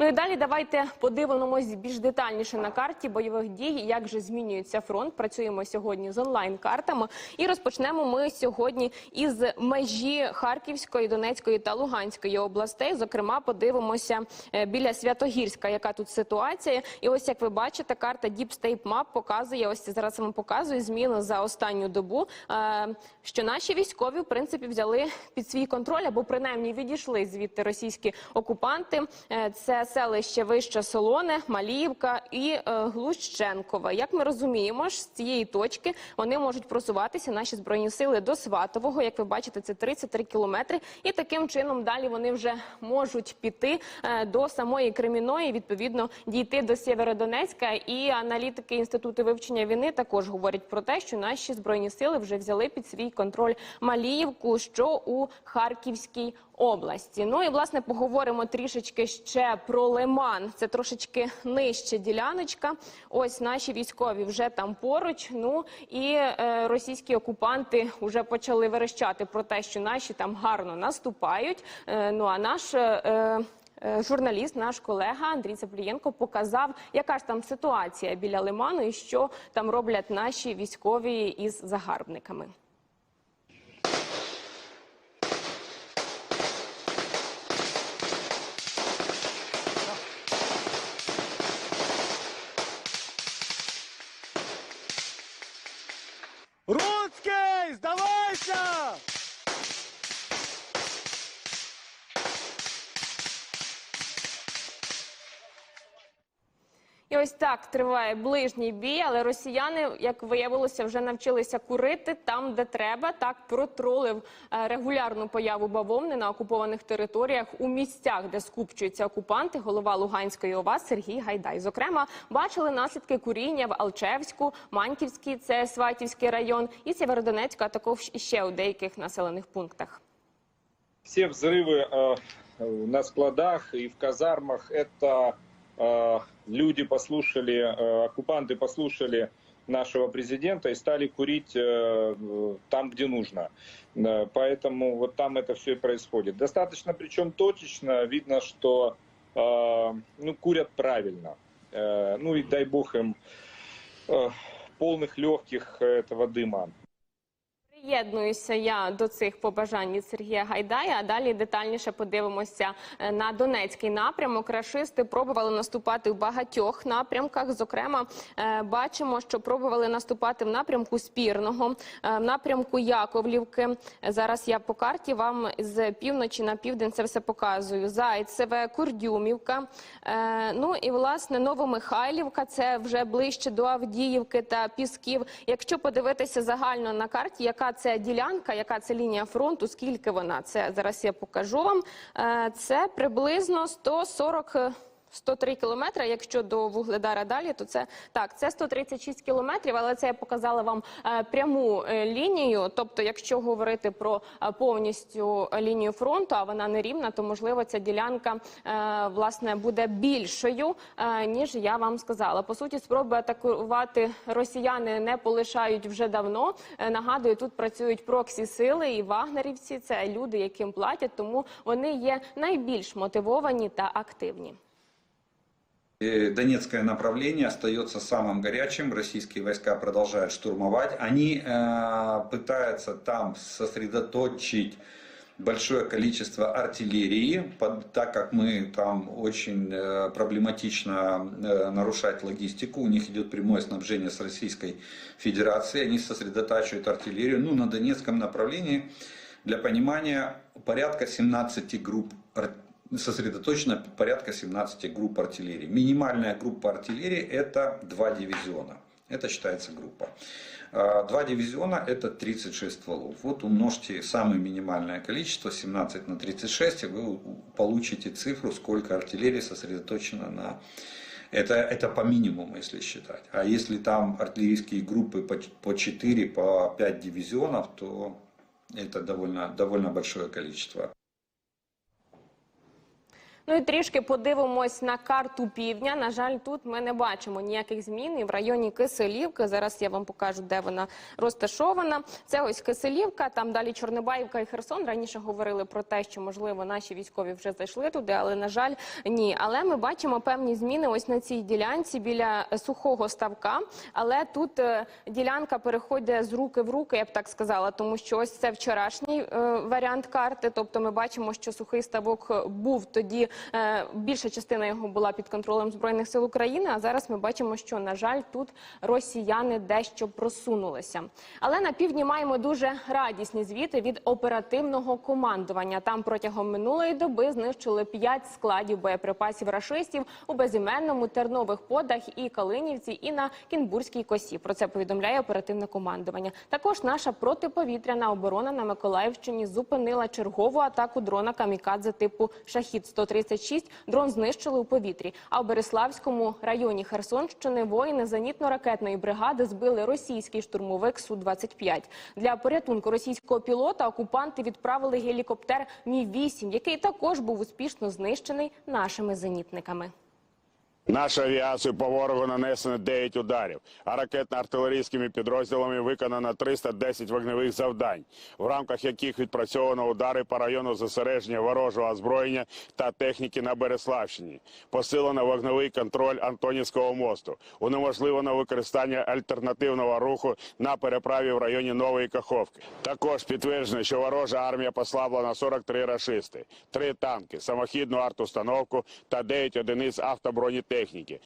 Ну і далі давайте подивимось більш детальніше на карті бойових дій, як же змінюється фронт. Працюємо сьогодні з онлайн-картами. І розпочнемо ми сьогодні із межі Харківської, Донецької та Луганської областей. Зокрема, подивимося е, біля Святогірська, яка тут ситуація. І ось як ви бачите, карта Deep State Map показує. Ось зараз вам показую зміни за останню добу. е, Що наші військові в принципі взяли під свій контроль або принаймні відійшли звідти російські окупанти. Е, Це селище Вища Солоне, Маліївка і е, Глущенкове. Як ми розуміємо, ж з цієї точки вони можуть просуватися наші збройні сили до Сватового. Як ви бачите, це 33 кілометри. І таким чином далі вони вже можуть піти е, до самої Креміної, відповідно дійти до Сєвєродонецька. І аналітики інституту вивчення війни також говорять про те, що наші збройні сили вже взяли під свій контроль Маліївку, що у Харківській області. Ну і власне поговоримо трішечки ще про Лиман. Це трошечки нижче діляночка. Ось наші військові вже там поруч. Ну і е, російські окупанти вже почали верещати про те, що наші там гарно наступають. Е, ну а наш. Е, е, Журналіст, наш колега Андрій Цаплієнко показав, яка ж там ситуація біля Лиману і що там роблять наші військові із загарбниками. ось так триває ближній бій, але росіяни, як виявилося, вже навчилися курити там, де треба. Так протролив е, регулярну появу бавовни на окупованих територіях у місцях, де скупчуються окупанти. Голова Луганської ОВА Сергій Гайдай. Зокрема, бачили наслідки куріння в Алчевську, Маньківський, це Сватівський район, і Сєвєродонецьку, а також ще у деяких населених пунктах. все взрывы э, на складах и в казармах это э, люди послушали, э, оккупанты послушали нашего президента и стали курить э, там, где нужно. Э, Поэтому вот там это все и происходит. Достаточно, причем точечно, видно, что э, ну, курят правильно. Э, Ну и дай бог им э, полных легких этого дыма. Приєднуюся я до цих побажань Сергія Гайдая. А далі детальніше подивимося е, на Донецький напрямок. Рашисти пробували наступати в багатьох напрямках. Зокрема, е, бачимо, що пробували наступати в напрямку Спірного, е, в напрямку Яковлівки. Зараз я по карті вам з півночі на південь це все показую. Зайцеве, Курдюмівка. Ну і власне Новомихайлівка. Це вже ближче до Авдіївки та Пісків. Якщо подивитися загально на карті, яка це ділянка, яка це лінія фронту, скільки вона це зараз я покажу вам. Е, Це приблизно 140 е, 103 кілометри. Якщо до Вугледара далі, то це так, це 136 кілометрів, але це я показала вам е, пряму е, лінію. Тобто, якщо говорити про е, повністю лінію фронту, а вона не рівна, то можливо ця ділянка власне буде більшою, ніж я вам сказала. По суті, спроби атакувати росіяни не полишають вже давно. Нагадую, тут працюють проксі сили і вагнерівці. Це люди, яким платять, тому вони є найбільш мотивовані та активні. Э, Донецкое направление остается самым горячим. Российские войска продолжают штурмовать. Они э, пытаются там сосредоточить большое количество артиллерии, под- так как мы там очень э, проблематично э, нарушать логистику. У них идет прямое снабжение с Российской Федерацией. Они сосредотачивают артиллерию. Ну, на Донецком направлении, для понимания, порядка 17 групп ар- сосредоточено порядка 17 групп артиллерии. Минимальная группа артиллерии это два дивизиона. Это считается группа. А, Два дивизиона это 36 стволов. Вот умножьте самое минимальное количество, 17 на 36, и вы получите цифру, сколько артиллерии сосредоточено на... Это, это по минимуму, если считать. А если там артиллерийские группы по, по 4, по 5 дивизионов, то это довольно, довольно большое количество. Ну і трішки подивимось на карту півдня. На жаль, тут ми не бачимо ніяких змін. І в районі Киселівки. Зараз я вам покажу, де вона розташована. Це ось Киселівка, там далі Чорнобаївка і Херсон. Раніше говорили про те, що можливо наші військові вже зайшли туди, але на жаль, ні. Але ми бачимо певні зміни ось на цій ділянці біля сухого ставка. Але тут е, ділянка переходить з руки в руки, я б так сказала, тому що ось це вчорашній е, варіант карти. Тобто, ми бачимо, що сухий ставок був тоді. Е, більша частина його була під контролем збройних сил України. А зараз ми бачимо, що на жаль, тут росіяни дещо просунулися. Але на півдні маємо дуже радісні звіти від оперативного командування. Там протягом минулої доби знищили п'ять складів боєприпасів рашистів у безіменному тернових подах і Калинівці, і на Кінбурзькій косі. Про це повідомляє оперативне командування. Також наша протиповітряна оборона на Миколаївщині зупинила чергову атаку дрона камікадзе типу Шахід 136 Дрон знищили у повітрі. А в Береславському районі Херсонщини воїни зенітно-ракетної бригади збили російський штурмовик су 25 Для порятунку російського пілота окупанти відправили гелікоптер Мі 8 який також був успішно знищений нашими зенітниками. Наша авіацію по ворогу нанесено 9 ударів, а ракетно-артилерійськими підрозділами виконано 310 вогневих завдань, в рамках яких відпрацьовано удари по району зосередження ворожого озброєння та техніки на Береславщині. Посилено вогневий контроль Антонівського мосту, унеможливлено використання альтернативного руху на переправі в районі Нової Каховки. Також підтверджено, що ворожа армія послабла на 43 рашисти, 3 танки, самохідну артустановку та 9 одиниць автобронетехніки техніки.